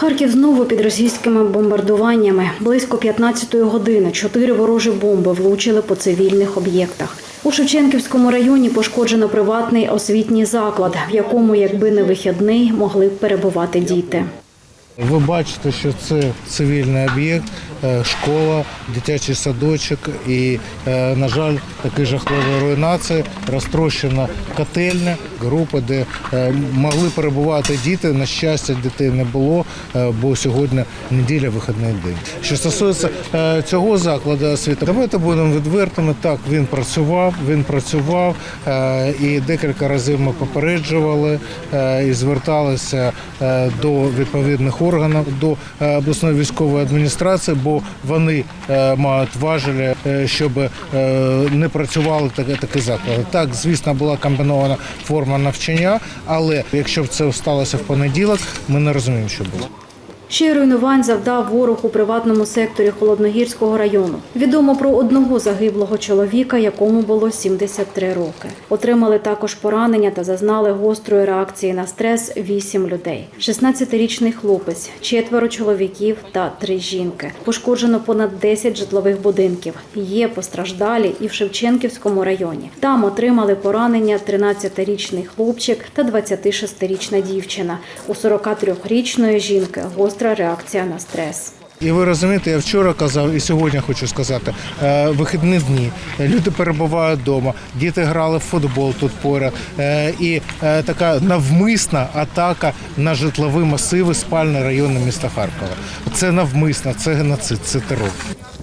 Харків знову під російськими бомбардуваннями. Близько 15-ї години чотири ворожі бомби влучили по цивільних об'єктах. У Шевченківському районі пошкоджено приватний освітній заклад, в якому, якби не вихідний, могли б перебувати діти. Ви бачите, що це цивільний об'єкт, е, школа, дитячий садочок і, е, на жаль, такі жахливі руйнації, розтрощена котельня, група, де е, могли перебувати діти. На щастя, дітей не було, бо сьогодні неділя, вихідний день. Що стосується цього закладу освіти, давайте будемо відвертими. Так, він працював, він працював, і декілька разів ми попереджували і зверталися до відповідних органів, до е, обласної військової адміністрації, бо вони е, мають важелі, е, щоб не працювали такі, такі заклади. Так, звісно, була комбінована форма навчання, але якщо б це сталося в понеділок, ми не розуміємо, що було. Ще руйнувань завдав ворог у приватному секторі Холодногірського району. Відомо про одного загиблого чоловіка, якому було 73 роки. Отримали також поранення та зазнали гострої реакції на стрес 8 людей. 16-річний хлопець, четверо чоловіків та три жінки. Пошкоджено понад 10 житлових будинків. Є постраждалі і в Шевченківському районі. Там отримали поранення 13-річний хлопчик та 26-річна дівчина. У 43-річної жінки гостра реакція на стрес. І ви розумієте, я вчора казав, і сьогодні хочу сказати: е, вихідні дні, люди перебувають вдома, діти грали в футбол тут поряд, е, і е, така навмисна атака на житлові масиви спальні райони міста Харкова. Це навмисна, це геноцид, це терор.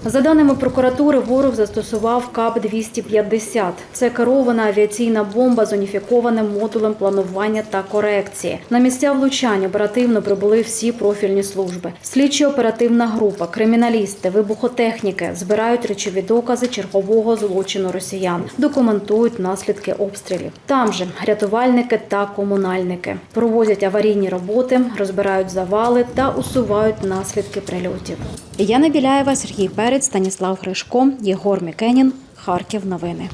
За даними прокуратури, ворог застосував КАП-250. Це керована авіаційна бомба з уніфікованим модулем планування та корекції. На місця влучань оперативно прибули всі профільні служби. Слідчо-оперативна група, криміналісти, вибухотехніки збирають речові докази чергового злочину росіян, документують наслідки обстрілів. Там же рятувальники та комунальники проводять аварійні роботи, розбирають завали та усувають наслідки прильотів. Яна Біляєва, Сергій Перець, Станіслав Гришко, Єгор Мікенін. Харків. Новини.